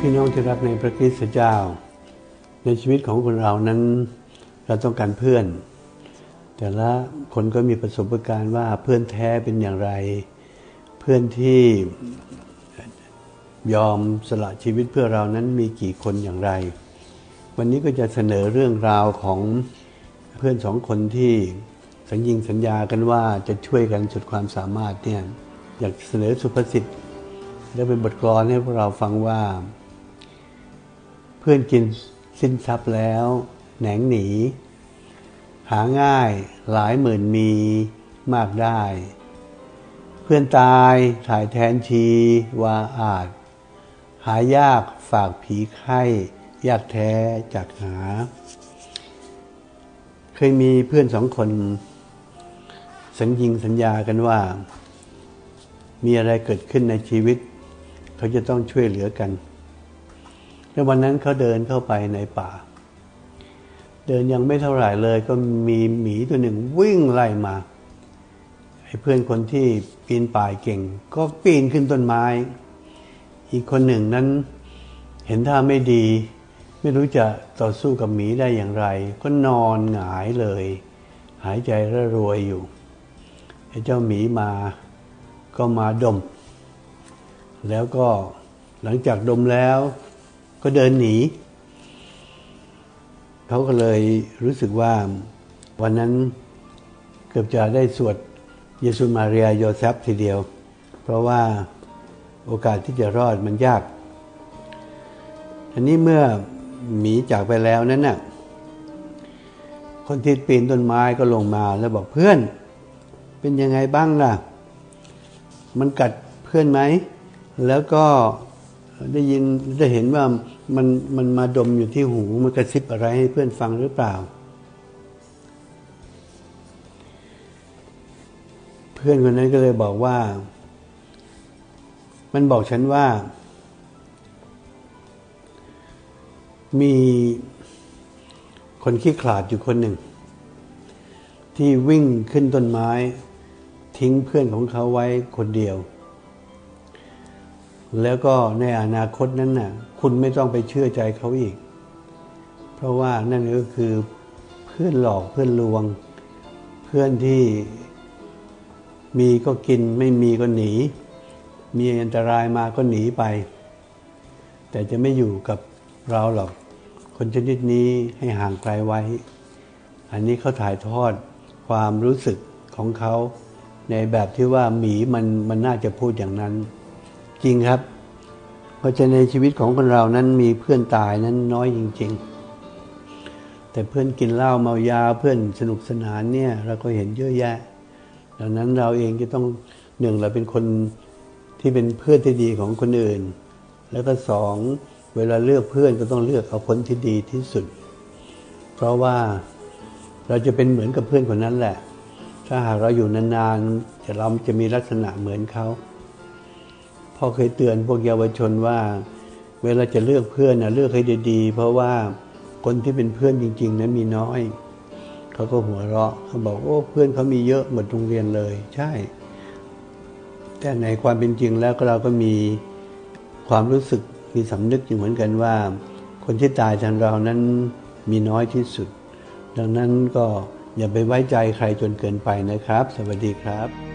พี่น้องที่รักในพระคริสต์เจ้า ในชีวิตของคนเรานั้น เราต้องการเพื่อน แต่ละคนก็มีประสบการณ์ว่าเพื่อนแท้เป็นอย่างไร เพื่อนที่ยอมสละชีวิตเพื่อเรานั้นมีกี่คนอย่างไร วันนี้ก็จะเสนอเรื่องราวของเพื่อนสองคนที่สัญญิงสัญญากันว่าจะช่วยกันสุดความสามารถเนี่ยอยากเสนอสุภาษิตและเป็นบทกลอนให้พวกเราฟังว่า พื่อนกินสิ้นทรัพย์แล้ว แหนงหนี หาง่ายหลายหมื่นมีมากได้ เพื่อนตายถ่ายแทนทีว่าอาจ หายากฝากผีไข้ยากแท้จากหา เคยมีเพื่อนสองคน สัญญิงสัญญากันว่า มีอะไรเกิดขึ้นในชีวิต เขาจะต้องช่วยเหลือกัน แล้ววันนั้นเขาเดินเข้าไปในป่า เดินยังไม่เท่าไหร่เลยก็มีหมีตัวหนึ่งวิ่งไล่มาไอ้เพื่อนคนที่ปีนป่ายเก่ง ก็ปีนขึ้นต้นไม้ อีกคนหนึ่งนั้นเห็นท่าไม่ดี ไม่รู้จะต่อสู้กับหมีได้อย่างไร ก็นอนหงายเลย หายใจระรวยอยู่ไอ้เจ้าหมีมาก็มาดม แล้วก็หลังจากดมแล้ว ก็เดินหนี เขาก็เลยรู้สึกว่าวันนั้นเกือบจะได้สวดเยซูมาเรียโยเซฟทีเดียว เพราะว่าโอกาสที่จะรอดมันยากอันนี้เมื่อหมีจากไปแล้วนั้นน่ะคนที่ปีนต้นไม้ก็ลงมาแล้วบอกเพื่อน เป็นยังไงบ้างล่ะ มันกัดเพื่อนไหม แล้วก็ได้ยินได้เห็นว่า มันมันมาดมอยู่ที่หูมันกระซิบอะไรให้เพื่อนฟังหรือเปล่า เพื่อนคนนั้นก็เลยบอกว่า มันบอกฉันว่า มีคนขี้ขลาดอยู่คนหนึ่ง ที่วิ่งขึ้นต้นไม้ ทิ้งเพื่อนของเขาไว้คนเดียว แล้วก็ในอนาคตนั้นน่ะ คุณไม่ต้องไปเชื่อใจเขาอีก เพราะว่านั่นก็คือเพื่อนหลอกเพื่อนลวง เพื่อนที่มีก็กินไม่มีก็หนี มีอันตรายมาก็หนีไป แต่จะไม่อยู่กับเราหรอก คนชนิดนี้ให้ห่างไกลไว้ อันนี้เขาถ่ายทอดความรู้สึกของเขา ในแบบที่ว่าหมีมันมันน่าจะพูดอย่างนั้น จริงครับ เพราะฉะนั้นในชีวิตของคนเรานั้นมีเพื่อนตายนั้นน้อยจริง ๆ แต่เพื่อนกินเหล้าเมายาเพื่อนสนุกสนานเนี่ยเราก็เห็นเยอะแยะ ดังนั้นเราเองจะต้องหนึ่งเราเป็นคนที่เป็นเพื่อนที่ดีของคนอื่น แล้วก็สองเวลาเลือกเพื่อนก็ต้องเลือกเอาคนที่ดีที่สุด เพราะว่าเราจะเป็นเหมือนกับเพื่อนคนนั้นแหละ ถ้าหากเราอยู่นานๆจะเราจะมีลักษณะเหมือนเขา พ่อเคยเตือนพวกเยาวชนว่า เวลาจะเลือกเพื่อนนะเลือกให้ดีๆ เพราะว่าคนที่เป็นเพื่อนจริง ๆ นั้นมีน้อย เขาก็หัวเราะเขาบอกโอ้เพื่อนเขามีเยอะหมดโรงเรียนเลย ใช่ แต่ในความเป็นจริงแล้วเราก็มีความรู้สึกมีสำนึกอยู่เหมือนกันว่า คนที่ตายทางเรานั้นมีน้อยที่สุด ดังนั้นก็อย่าไปไว้ใจใครจนเกินไปนะครับ สวัสดีครับ